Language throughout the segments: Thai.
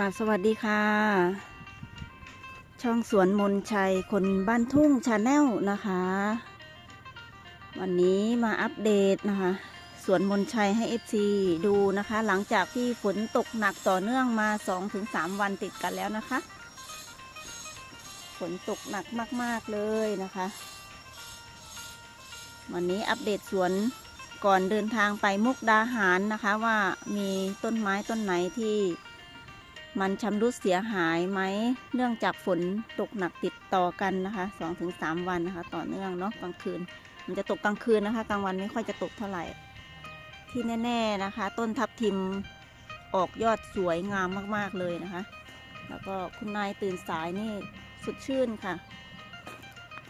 กาบสวัสดีค่ะ ช่องสวนมนชัยคนบ้านทุ่งชาแนลนะคะ วันนี้มาอัปเดตนะคะ สวนมนชัยให้ FC ดูนะคะ หลังจากที่ฝนตกหนักต่อเนื่องมา 2-3 วันติดกันแล้วนะคะ ฝนตกหนักมาก ๆ เลยนะคะ วันนี้อัปเดตสวนก่อนเดินทางไปมุกดาหารนะคะว่ามีต้นไม้ต้นไหนที่ มันชำรุดเสียหายไหม เนื่องจากฝนตกหนักติดต่อกันนะคะสองถึงสามวันนะคะ ต่อเนื่องเนาะกลางคืน มันจะตกกลางคืนนะคะ กลางวันไม่ค่อยจะตกเท่าไหร่ ที่แน่ๆนะคะ ต้นทับทิมออกยอดสวยงามมากๆเลยนะคะ แล้วก็คุณนายตื่นสายนี่สดชื่นค่ะ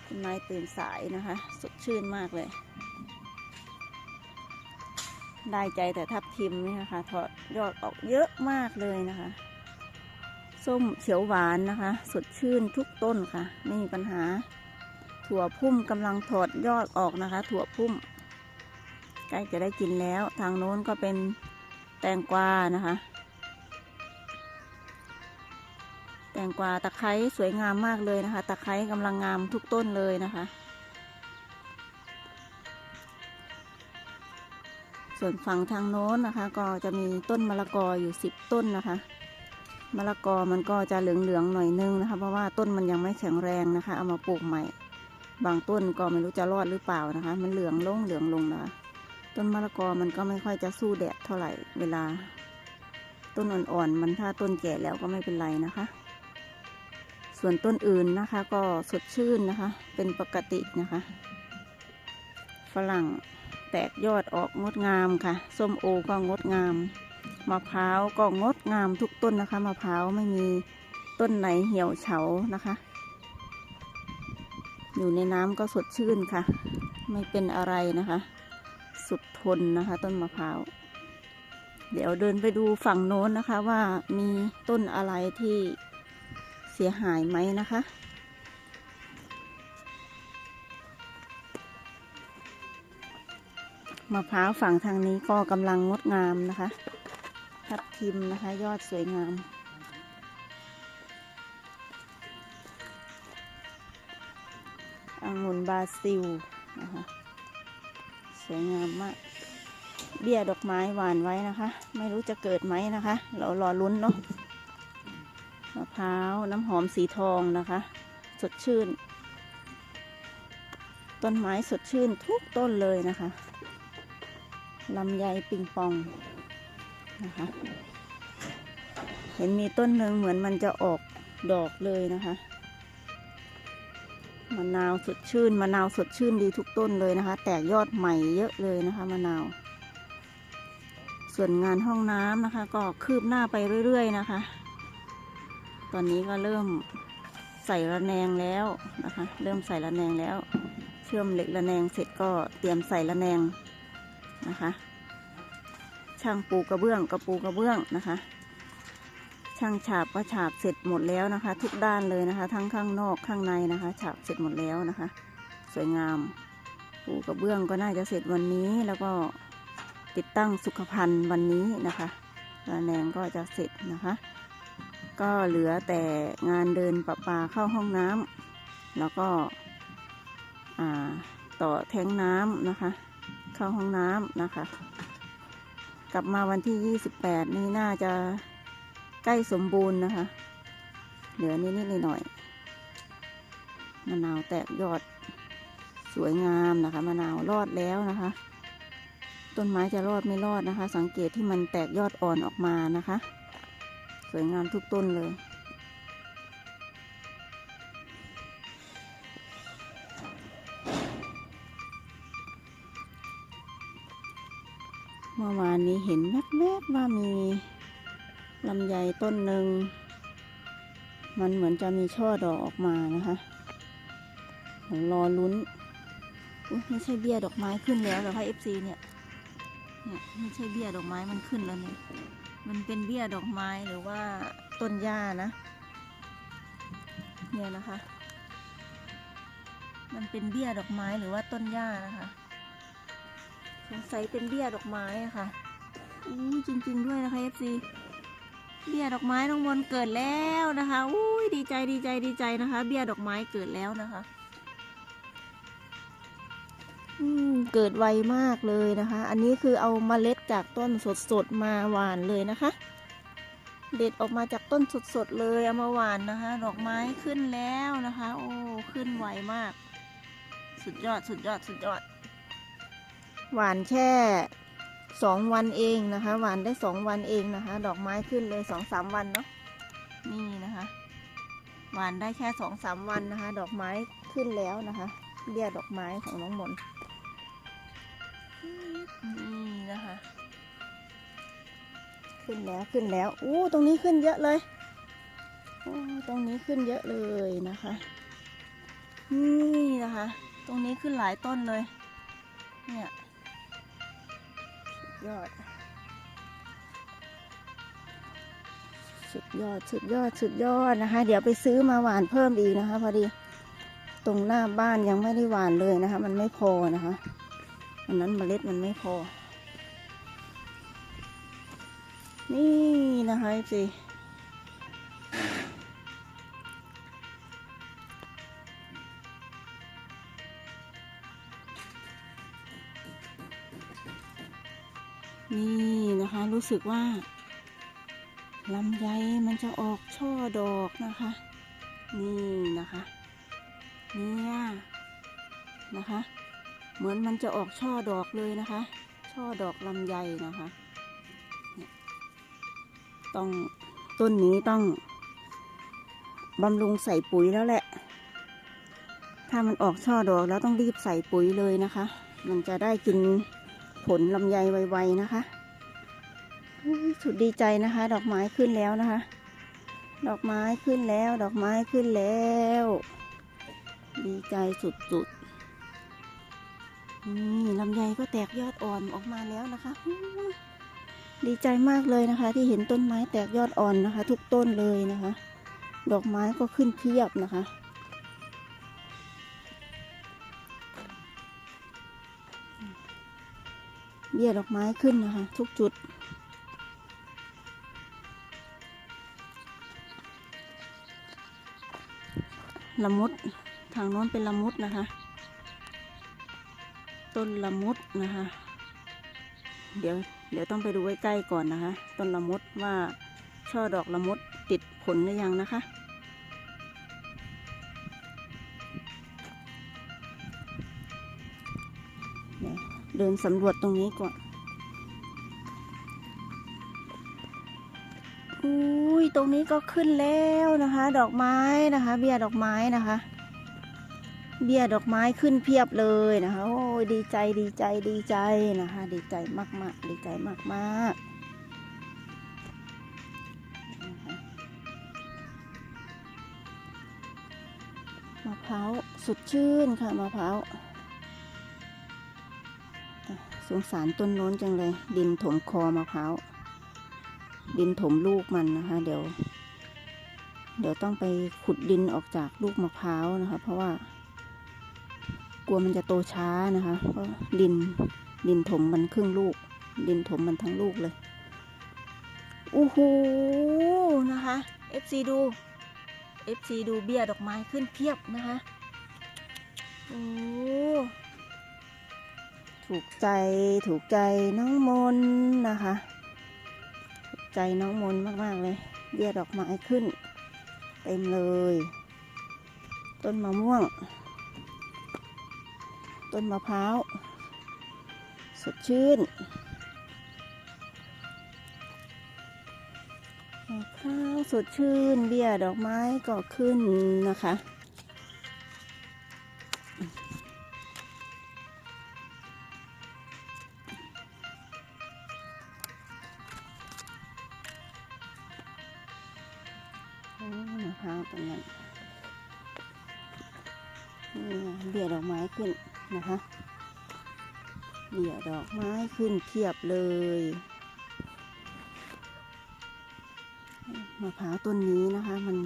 คุณนายตื่นสายนะคะ สดชื่นมากเลย ได้ใจแต่ทับทิมนี่นะคะถอดยอดออกเยอะมากเลยนะคะ ส้มเขียวหวานนะคะ สดชื่นทุกต้นค่ะ ไม่มีปัญหา ถั่วพุ่มกำลังถอดยอดออกนะคะ ถั่วพุ่มใกล้จะได้กินแล้ว ทางโน้นก็เป็นแตงกวานะคะ แตงกวาตะไคร้สวยงามมากเลยนะคะ ตะไคร้กำลังงามทุกต้นเลยนะคะ ส่วนฝั่งทางโน้นนะคะ ก็จะมีต้นมะละกออยู่สิบต้นนะคะ มะละกอมันก็จะเหลืองๆหน่อยนึงนะคะ เพราะว่าต้นมันยังไม่แข็งแรงนะคะ เอามาปลูกใหม่ บางต้นก็ไม่รู้จะรอดหรือเปล่านะคะ มันเหลืองลงเหลืองลงนะคะต้นมะละกอมันก็ไม่ค่อยจะสู้แดดเท่าไหร่เวลา ต้นอ่อนๆมันถ้าต้นแก่แล้วก็ไม่เป็นไรนะคะ ส่วนต้นอื่นนะคะก็สดชื่นนะคะ เป็นปกตินะคะ ฝรั่งแตกยอดออกงดงามค่ะส้มโอก็งดงาม มะพร้าวก็งดงามทุกต้นนะคะมะพร้าวไม่มีต้นไหนเหี่ยวเฉานะคะ อยู่ในน้ำก็สดชื่นค่ะ ไม่เป็นอะไรนะคะ สุดทนนะคะ ต้นมะพร้าว เดี๋ยวเดินไปดูฝั่งโน้นนะคะว่ามีต้นอะไรที่เสียหายไหมนะคะมะพร้าวฝั่งทางนี้ก็กำลังงดงามนะคะ ทับทิมนะคะ ยอดสวยงาม องุ่นบราซิลนะคะสวยงามมาก เบี้ยดอกไม้หวานไว้นะคะ ไม่รู้จะเกิดไหมนะคะ เรารอลุ้นเนาะมะพร้าวน้ำหอมสีทองนะคะ สดชื่น ต้นไม้สดชื่นทุกต้นเลยนะคะลำไยปิงปอง นะคะเห็นมีต้นหนึ่งเหมือนมันจะออกดอกเลยนะคะมะนาวสดชื่นมะนาวสดชื่นดีทุกต้นเลยนะคะ แตกยอดใหม่เยอะเลยนะคะมะนาว ส่วนงานห้องน้ำนะคะ ก็คืบหน้าไปเรื่อย ๆ นะคะ ตอนนี้ก็เริ่มใส่ระแนงแล้วนะคะ เริ่มใส่ระแนงแล้ว เชื่อมเหล็กระแนงเสร็จก็เตรียมใส่ระแนงนะคะ ช่างปูกระเบื้องกระปูกระเบื้องนะคะ ช่างฉาบก็ฉาบเสร็จหมดแล้วนะคะ ทุกด้านเลยนะคะ ทั้งข้างนอกข้างในนะคะ ฉาบเสร็จหมดแล้วนะคะ สวยงาม ปูกระเบื้องก็น่าจะเสร็จวันนี้แล้วก็ติดตั้งสุขภัณฑ์วันนี้นะคะระแนงก็จะเสร็จนะคะ ก็เหลือแต่งานเดินประปาเข้าห้องน้ำแล้วก็ต่อแทงน้ำนะคะ เข้าห้องน้ำนะคะ ลับมาวันที่ 28 นี่น่าจะใกล้สมบูรณ์นะคะ เหลือนิดนิดหน่อยมะนาวแตกยอดสวยงามนะคะมะนาวรอดแล้วนะคะ ต้นไม้จะรอดไม่รอดนะคะ สังเกตที่มันแตกยอดอ่อนออกมานะคะ สวยงามทุกต้นเลย มื่อวานนี้เห็นแวบๆว่ามีลำไยต้นหนึ่ง มันเหมือนจะมีช่อดอกออกมานะคะเดี๋ยวรอลุ้นอุ๊ยไม่ใช่เบี้ยดอกไม้ขึ้นแล้วเหรอคะเอฟซีเนี่ยเนี่ยไม่ใช่เบี้ยดอกไม้มันขึ้นแล้วเนี่ยมันเป็นเบี้ยดอกไม้หรือว่าต้นหญ้านะ เนี่ยนะคะ มันเป็นเบี้ยดอกไม้หรือว่าต้นหญ้านะคะ สงสัยเป็นเบี้ยดอกไม้อะค่ะอู้จริง ๆ ด้วยนะคะ FC เบี้ยดอกไม้น้องมนเกิดแล้วนะคะอุ้ยดีใจดีใจดีใจนะคะ เบี้ยดอกไม้เกิดแล้วนะคะอืมเกิดไวมากเลยนะคะ อันนี้คือเอาเมล็ดจากต้นสดๆมาหวานเลยนะคะ เด็ดออกมาจากต้นสดๆเลยเอามาหวานนะคะ ดอกไม้ขึ้นแล้วนะคะ โอ้ ขึ้นไวมาก สุดยอด สุดยอด สุดยอด หวานแค่สองวันเองนะคะ หวานได้สองวันเองนะคะ ดอกไม้ขึ้นเลยสองสามวันเนาะนี่นะคะ หวานได้แค่สองสามวันนะคะ ดอกไม้ขึ้นแล้วนะคะเบี้ยดอกไม้ของน้องมนนี่นะคะ ขึ้นแล้วขึ้นแล้วอู้ตรงนี้ขึ้นเยอะเลยโอ้ตรงนี้ขึ้นเยอะเลยนะคะ นี่นะคะ ตรงนี้ขึ้นหลายต้นเลย เนี่ย ยอด สุดยอด สุดยอด สุดยอดนะคะ เดี๋ยวไปซื้อมาหวานเพิ่มอีกนะคะ พอดี ตรงหน้าบ้านยังไม่ได้หวานเลยนะคะ มันไม่พอนะคะอันนั้นเมล็ดมันไม่พอ นี่นะคะจี รู้สึกว่าลำไยมันจะออกช่อดอกนะคะ นี่นะคะเนี่ยนะคะ เหมือนมันจะออกช่อดอกเลยนะคะ ช่อดอกลำไยนะคะ ต้องต้นนี้ต้องบำรุงใส่ปุ๋ยแล้วแหละ ถ้ามันออกช่อดอกแล้วต้องรีบใส่ปุ๋ยเลยนะคะ มันจะได้กินผลลำไยไวๆนะคะ สุดดีใจนะคะ ดอกไม้ขึ้นแล้วนะคะ ดอกไม้ขึ้นแล้ว ดอกไม้ขึ้นแล้ว ดีใจสุดๆนี่ลำไยก็แตกยอดอ่อนออกมาแล้วนะคะ ดีใจมากเลยนะคะ ที่เห็นต้นไม้แตกยอดอ่อนนะคะ ทุกต้นเลยนะคะ ดอกไม้ก็ขึ้นเพียบนะคะเบี้ยดอกไม้ขึ้นนะคะ ทุกจุด ละมุดทางโน้นเป็นละมุดนะคะ ต้นละมุดนะคะ เดี๋ยวเดี๋ยวต้องไปดูใกล้ๆก่อนนะคะ ต้นละมุดว่าช่อดอกละมุดติดผลหรือยังนะคะ เดินสำรวจตรงนี้ก่อน ตรงนี้ก็ขึ้นแล้วนะคะ ดอกไม้นะคะ เบี้ยดอกไม้นะคะ เบี้ยดอกไม้ขึ้นเพียบเลยนะคะ โอ้ยดีใจดีใจดีใจนะคะ ดีใจมากมากๆดีใจมากมากๆมะพร้าวสุดชื่นค่ะมะพร้าวสงสารต้นโน้นจังเลย ดินถมคอมะพร้าว ดินถมลูกมันนะคะ เดี๋ยว เดี๋ยวต้องไปขุดดินออกจากลูกมะพร้าวนะคะ เพราะว่า กลัวมันจะโตช้านะคะ เพราะดินดินถมมันครึ่งลูก ดินถมมันทั้งลูกเลยอู้หูนะคะ FC ดู FC ดูเบี้ยดอกไม้ขึ้นเพียบนะคะโอ้ถูกใจถูกใจน้องมนนะคะ ใจน้องมนมากๆเลยเบี้ยดอกไม้ขึ้น เต็มเลย ต้นมะม่วง ต้นมะพร้าวสดชื่นมะพร้าวสดชื่น เบี้ยดอกไม้ก็ขึ้นนะคะ ขึ้นเทียบเลย มะพร้าวต้นนี้นะคะ มัน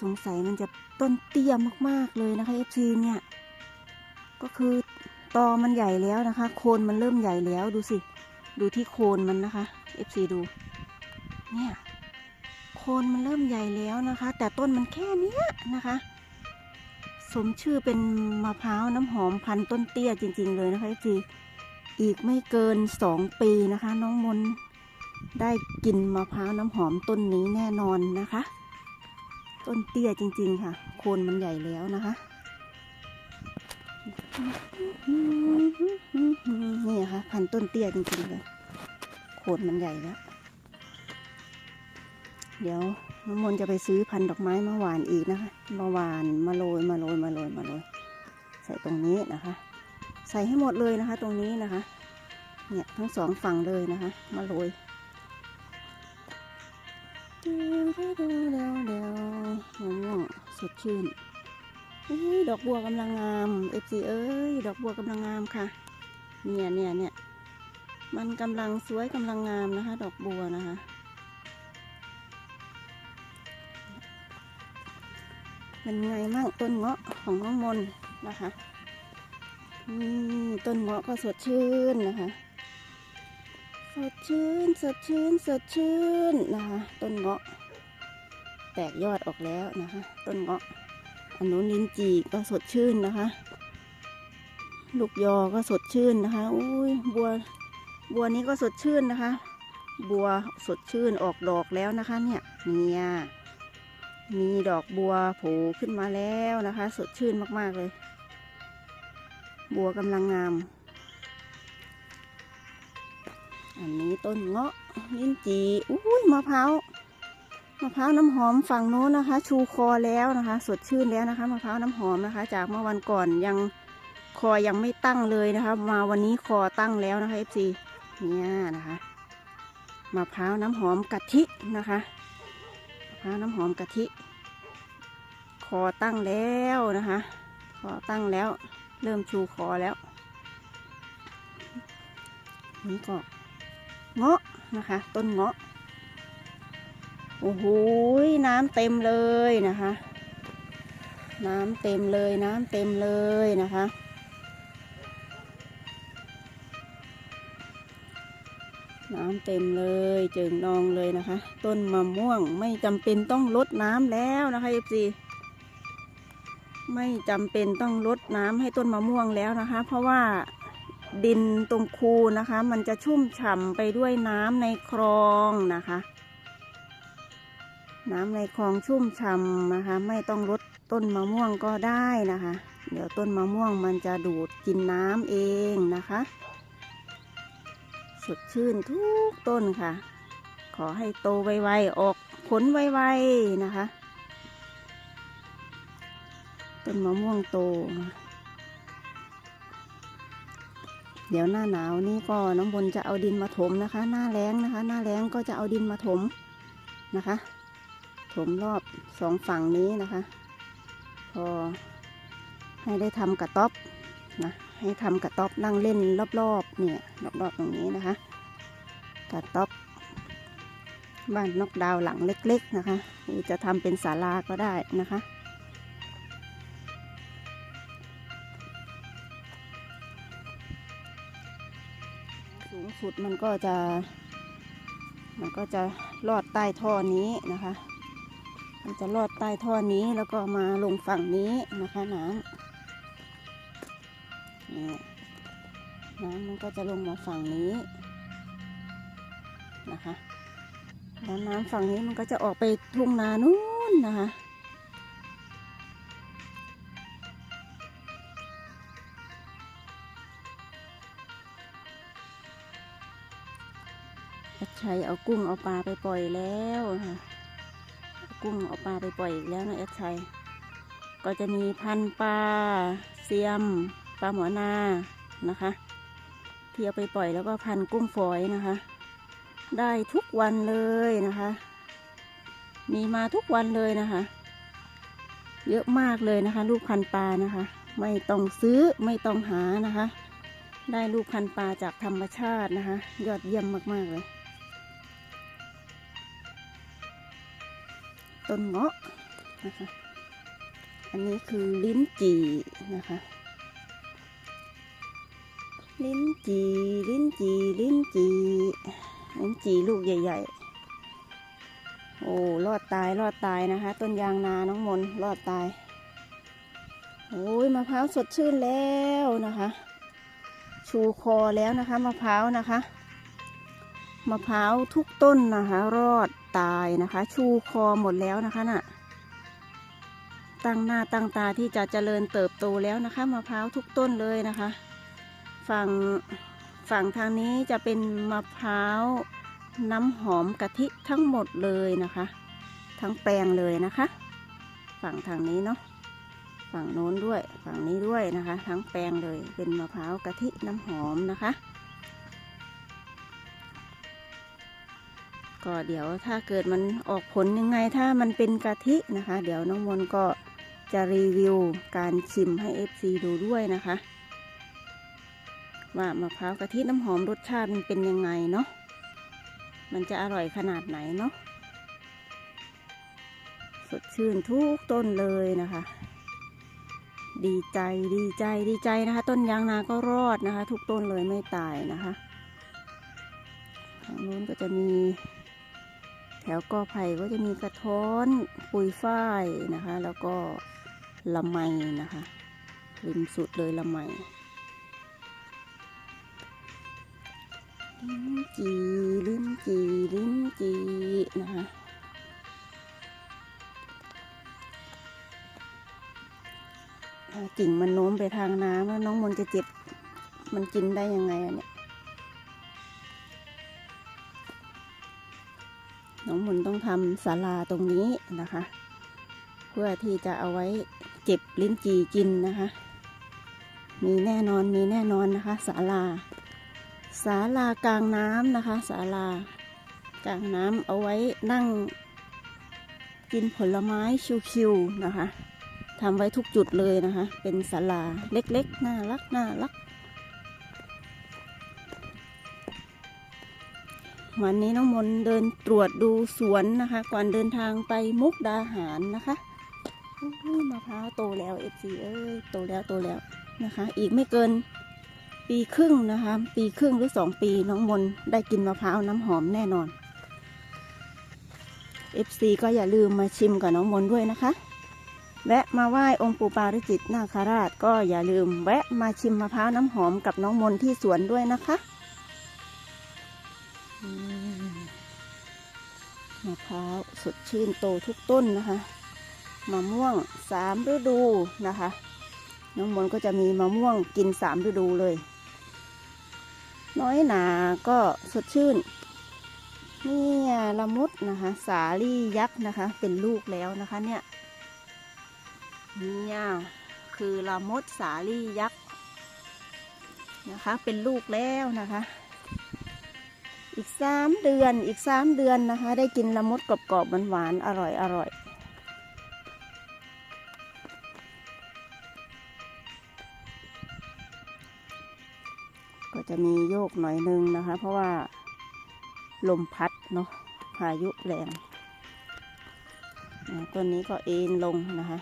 สงสัยมันจะต้นเตี้ยมากๆเลยนะคะ FC เนี่ย ก็คือตอมันใหญ่แล้วนะคะ โคนมันเริ่มใหญ่แล้วดูสิ ดูที่โคนมันนะคะ FC ดู เนี่ย โคนมันเริ่มใหญ่แล้วนะคะ แต่ต้นมันแค่นี้นะคะ สมชื่อเป็นมะพร้าวน้ำหอมพันต้นเตี้ยจริง ๆ เลยนะคะจีอี อีกไม่เกินสองปีนะคะ น้องมนได้กินมะพร้าวน้ำหอมต้นนี้แน่นอนนะคะ ต้นเตี้ยจริง ๆ ค่ะ โคนมันใหญ่แล้วนะคะนี่ค่ะพันต้นเตี้ยจริงๆเลยโคนมันใหญ่แล้ว เดี๋ยวน้ำมนจะไปซื้อพันดอกไม้มาหวานอีกนะคะ มาหวานมาโรยมาโรยมาโรยมาโรยใส่ตรงนี้นะคะ ใส่ให้หมดเลยนะคะ ตรงนี้นะคะ เนี่ยทั้งสองฝั่งเลยนะคะ มาโรยเดี๋ยวเดี๋ยวเดี๋ยวเดี๋ยวมะม่วงสดชื่นอดอกบัวกำลังงามเอฟซีเอ้ยดอกบัวกำลังงามค่ะ เนี่ยเนี่ยเนี่ยมันกำลังสวยกำลังงามนะคะ ดอกบัวนะคะ เป็นไงมั่งต้นเงาะของน้องมนนะคะ ต้นเงาะก็สดชื่นนะคะ สดชื่นสดชื่นสดชื่นนะคะ ต้นเงาะ แตกยอดออกแล้วนะคะ ต้นเงาะอันนู้นลิ้นจี่ก็สดชื่นนะคะ ลูกยอก็สดชื่นนะคะอุ้ยบัวบัวนี้ก็สดชื่นนะคะ บัวสดชื่นออกดอกแล้วนะคะเนี่ยเนี่ยมีดอกบัวโผล่ขึ้นมาแล้วนะคะ สดชื่นมากๆเลย บัวกำลังงาม อันนี้ต้นเงาะลิ้นจีอุ้ยมะพร้าวมะพร้าวน้ำหอมฝั่งโน้นนะคะ ชูคอแล้วนะคะ สดชื่นแล้วนะคะมะพร้าวน้ำหอมนะคะ จากเมื่อวันก่อนยังคอยังไม่ตั้งเลยนะคะ มาวันนี้คอตั้งแล้วนะคะ FC เนี่ยนะคะมะพร้าวน้ำหอมกะทินะคะมะพร้าวน้ำหอมกะทิ คอตั้งแล้วนะคะ คอตั้งแล้ว เริ่มชูคอแล้วนี่ก็เงาะนะคะ ต้นเงาะ โอ้โหน้ำเต็มเลยนะคะ น้ำเต็มเลยน้ำเต็มเลยนะคะน้ำเต็มเลยเจิงนองเลยนะคะ ต้นมะม่วงไม่จำเป็นต้องลดน้ำแล้วนะคะเอฟซี ไม่จำเป็นต้องลดน้ำให้ต้นมะม่วงแล้วนะคะ เพราะว่าดินตรงคูนะคะ มันจะชุ่มฉ่ำไปด้วยน้ำในคลองนะคะ น้ำในคลองชุ่มฉ่ำนะคะ ไม่ต้องลดต้นมะม่วงก็ได้นะคะ เดี๋ยวต้นมะม่วงมันจะดูดกินน้ำเองนะคะ สดชื่นทุกต้นค่ะ ขอให้โตไวๆออกผลไวๆนะคะ ต้นมะม่วงโต เดี๋ยวหน้าหนาวนี่ก็น้องบนจะเอาดินมาถมนะคะ หน้าแล้งนะคะ หน้าแล้งก็จะเอาดินมาถมนะคะ ถมรอบสองฝั่งนี้นะคะ พอให้ได้ทำกระต๊อบนะให้ทำกระต๊อบนั่งเล่นรอบๆเนี่ยรอบๆตรงนี้นะคะ กระต๊อบบ้านนกดาวหลังเล็ก ๆนะคะหรือจะทำเป็นศาลาก็ได้นะคะ สุดมันก็จะ มันก็จะลอดใต้ท่อนี้นะคะ มันจะลอดใต้ท่อนี้แล้วก็มาลงฝั่งนี้นะคะน้ำนี่น้ำมันก็จะลงมาฝั่งนี้นะคะแล้วน้ำฝั่งนี้มันก็จะออกไปทุ่งนานู้นนะคะ ชัยเอากุ้งเอาปลาไปปล่อยแล้วค่ะกุ้งเอาปลาไปปล่อยอีกแล้วนะแอดชัย ก็จะมีพันปลาเซียมปลาหมอนานะคะที่เอาไปปล่อยแล้วก็พันกุ้งฝอยนะคะ ได้ทุกวันเลยนะคะ มีมาทุกวันเลยนะคะ เยอะมากเลยนะคะ ลูกพันปลานะคะ ไม่ต้องซื้อไม่ต้องหานะคะ ได้ลูกพันปลาจากธรรมชาตินะคะ ยอดเยี่ยมมากๆเลย ต้นเงาะนะคะ อันนี้คือลิ้นจี่นะคะ ลิ้นจี่ลิ้นจี่ลิ้นจี่ลิ้นจี่ลูกใหญ่ๆ โอ้รอดตายรอดตายนะคะ ต้นยางนาน้องมนรอดตาย โอ้ยมะพร้าวสดชื่นแล้วนะคะ ชูคอแล้วนะคะมะพร้าวนะคะมะพร้าวทุกต้นนะคะ รอด ตายนะคะ ชูคอหมดแล้วนะคะน่ะ ตั้งหน้าตั้งตาที่จะเจริญเติบโตแล้วนะคะมะพร้าวทุกต้นเลยนะคะ ฝั่งฝั่งทางนี้จะเป็นมะพร้าวน้ำหอมกะทิทั้งหมดเลยนะคะ ทั้งแปลงเลยนะคะ ฝั่งทางนี้เนาะฝั่งโน้นด้วยฝั่งนี้ด้วยนะคะ ทั้งแปลงเลยเป็นมะพร้าวกะทิน้ำหอมนะคะ ก็เดี๋ยวถ้าเกิดมันออกผลยังไงถ้ามันเป็นกะทินะคะ เดี๋ยวน้องมนก็จะรีวิวการชิมให้ FC ดูด้วยนะคะ ว่ามะพร้าวกะทิน้ำหอมรสชาติมันเป็นยังไงเนาะมันจะอร่อยขนาดไหนเนาะสดชื่นทุกต้นเลยนะคะ ดีใจดีใจดีใจนะคะ ต้นยางนาก็รอดนะคะ ทุกต้นเลยไม่ตายนะคะทางนู้นก็จะมี แถวกอไผ่ก็จะมีกระท้อนปุยฝ้ายนะคะ แล้วก็ละไมนะคะริมสุดเลยละไมลิ้นจีลิ้นจีลิ้นจีนะคะกิ่งมันโน้มไปทางน้ำแล้วน้องมนจะเจ็บมันกินได้ยังไงอะเนี่ย น้องมุนต์ต้องทำศาลาตรงนี้นะคะ เพื่อที่จะเอาไว้เจ็บลิ้นจีกินนะคะ มีแน่นอนมีแน่นอนนะคะศาลาศาลากลางน้ำนะคะศาลากลางน้ำเอาไว้นั่งกินผลไม้ชิวๆนะคะทำไว้ทุกจุดเลยนะคะ เป็นศาลาเล็กๆ น่ารักน่ารัก วันนี้น้องมนเดินตรวจดูสวนนะคะ ก่อนเดินทางไปมุกดาหารนะคะมะพร้าวโตแล้วเอฟซีเอ้ยโตแล้วโตแล้วนะคะ อีกไม่เกินปีครึ่งนะคะ ปีครึ่งหรือสองปีน้องมนได้กินมะพร้าวน้ำหอมแน่นอนเอฟซีก็อย่าลืมมาชิมกับน้องมนด้วยนะคะ แวะมาไหว้องค์ปู่ปาริจิตนาคราช ก็อย่าลืมแวะมาชิมมะพร้าวน้ำหอมกับน้องมนที่สวนด้วยนะคะ้าสดชื่นโตทุกต้นนะคะมะม่วงสามฤดูนะคะ น้องมนก็จะมีมะม่วงกินสามฤดูเลย น้อยหนาก็สดชื่นนี่ละมุดนะคะ สาลี่ยักษ์นะคะ เป็นลูกแล้วนะคะเนี่ยนี่คือละมุดสาลี่ยักษ์นะคะ เป็นลูกแล้วนะคะ อีกสามเดือนอีกสามเดือนนะคะ ได้กินละมุดกรอบๆหวานๆอร่อยอร่อยก็จะมีโยกหน่อยนึงนะคะ เพราะว่าลมพัดเนาะพายุแรงต้นนี้ก็เอ็นลงนะคะ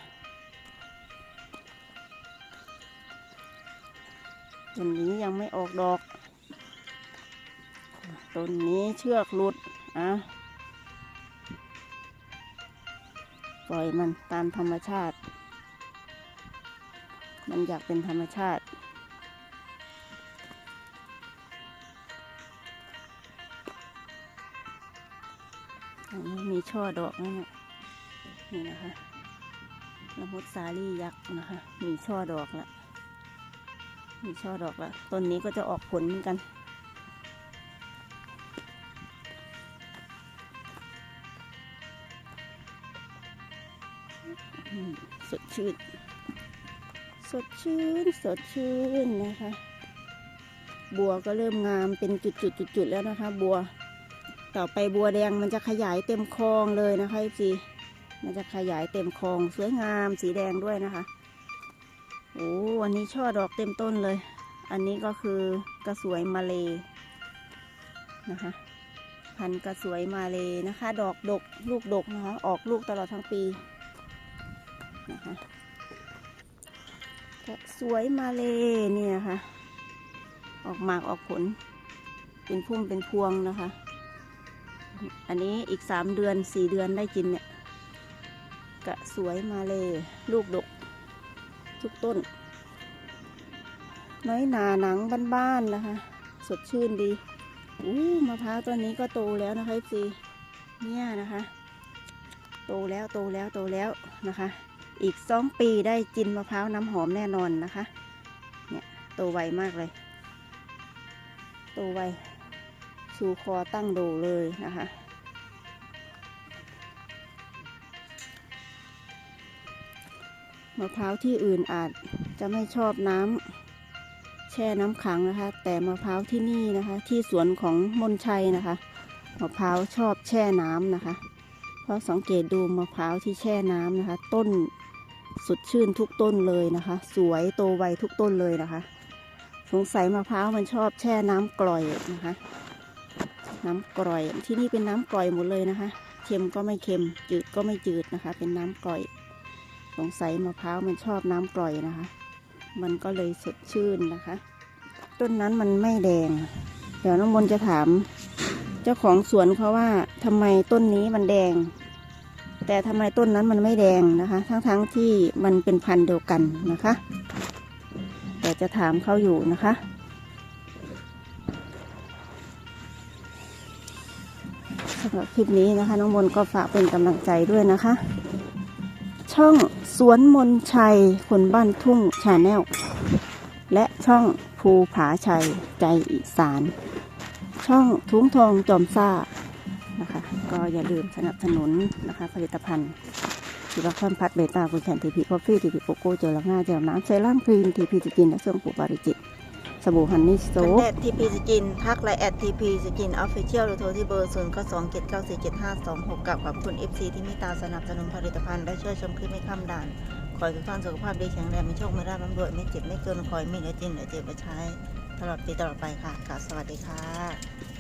ต้นนี้ยังไม่ออกดอก ต้นนี้เชือกหลุดอะปล่อยมันตามธรรมชาติ มันอยากเป็นธรรมชาติอันมีช่อดอกนั่นน่ะนี่นะคะละมุดสาลี่ยักษ์นะคะ มีช่อดอกละ มีช่อดอกละ ต้นนี้ก็จะออกผลเหมือนกัน ชื่น สดชื่น สดชื่นนะคะ บัวก็เริ่มงามเป็นจุดๆๆๆแล้วนะคะ บัว ต่อไปบัวแดงมันจะขยายเต็มคลองเลยนะคะจีมันจะขยายเต็มคลองสวยงามสีแดงด้วยนะคะ โอ้อันนี้ช่อดอกเต็มต้นเลย อันนี้ก็คือกระสวยมาเลนะคะพันกระสวยมาเลนะคะ ดอกดกลูกดกนะคะ ออกลูกตลอดทั้งปี นะคะกะสวยมาเลเนี่ยค่ะ ออกหมากออกผล เป็นพุ่มเป็นพวงนะคะ อันนี้อีกสามเดือนสี่เดือนได้กินเนี่ยกะสวยมาเลยลูกดก ทุกต้น น้อยหนาหนังบ้านๆนะคะ สดชื่นดีอู้มะพร้าวต้นนี้ก็โตแล้วนะคะซีเนี่ยนะคะ โตแล้วโตแล้วโตแล้วนะคะ อีกสองปีได้กินมะพร้าวน้ำหอมแน่นอนนะคะ เนี่ยโตไวมากเลย โตไว ชูคอตั้งโดเลยนะคะ มะพร้าวที่อื่นอาจจะไม่ชอบน้ำแช่น้ำขังนะคะ แต่มะพร้าวที่นี่นะคะ ที่สวนของมนชัยนะคะ มะพร้าวชอบแช่น้ำนะคะ เพราะสังเกตดูมะพร้าวที่แช่น้ำนะคะ ต้น สดชื่นทุกต้นเลยนะคะ สวยโตไวทุกต้นเลยนะคะ สงสัยมะพร้าวมันชอบแช่น้ำกร่อยนะคะ น้ำกร่อยที่นี่เป็นน้ำกร่อยหมดเลยนะคะเค็มก็ไม่เค็มจืดก็ไม่จืดนะคะ เป็นน้ำกร่อย สงสัยมะพร้าวมันชอบน้ำกร่อยนะคะ มันก็เลยสดชื่นนะคะ ต้นนั้นมันไม่แดง เดี๋ยวน้องมนจะถาม เจ้าของสวนเขาว่าทำไมต้นนี้มันแดง แต่ทำไมต้นนั้นมันไม่แดงนะคะ ทั้งๆทที่มันเป็นพันธุ์เดียวกันนะคะแต่จะถามเขาอยู่นะคะ สำหรับคลิปนี้นะคะ น้องมนก็ฝากเป็นกำลังใจด้วยนะคะ ช่องสวนมนชัยคนบ้านทุ่งชาแนลและช่องภูผาชัยใจอีสาน ช่องทุ้งทองจอมซ่า นะคะ ก็อย่าลืมสนับสนุนนะคะ ผลิตภัณฑ์ทีละคอนพัดเบต้าคุณแคนทีพีคอฟฟี่ทีพีโกโก้เจลล้างหน้าเจลน้ำเซรั่มครีมทีพีสกินและเครื่องปลูกบาริจิตสบู่ฮันนี่โซฟแอดทีพีสกินทักไลน์แอดทีพีสกินออฟฟิเชียลหรือโทรที่เบอร์ศูนย์ก็สองเจ็ดเก้าสี่เจ็ดห้าสองหกกับขอบคุณเอฟซีที่มตตาสนับสนุนผลิตภัณฑ์และช่วยชมคลิปไม่ข้ามด่าน ขอให้ทุกท่านสุขภาพดีแข็งแรงมีโชคไม่ราบร่ำรวยไม่เจ็บไม่เกินคอยไม่เหลือจินเหลือเจ็บมาใช้ ตลอดปีตลอดไปค่ะกาสวัสดีค่ะ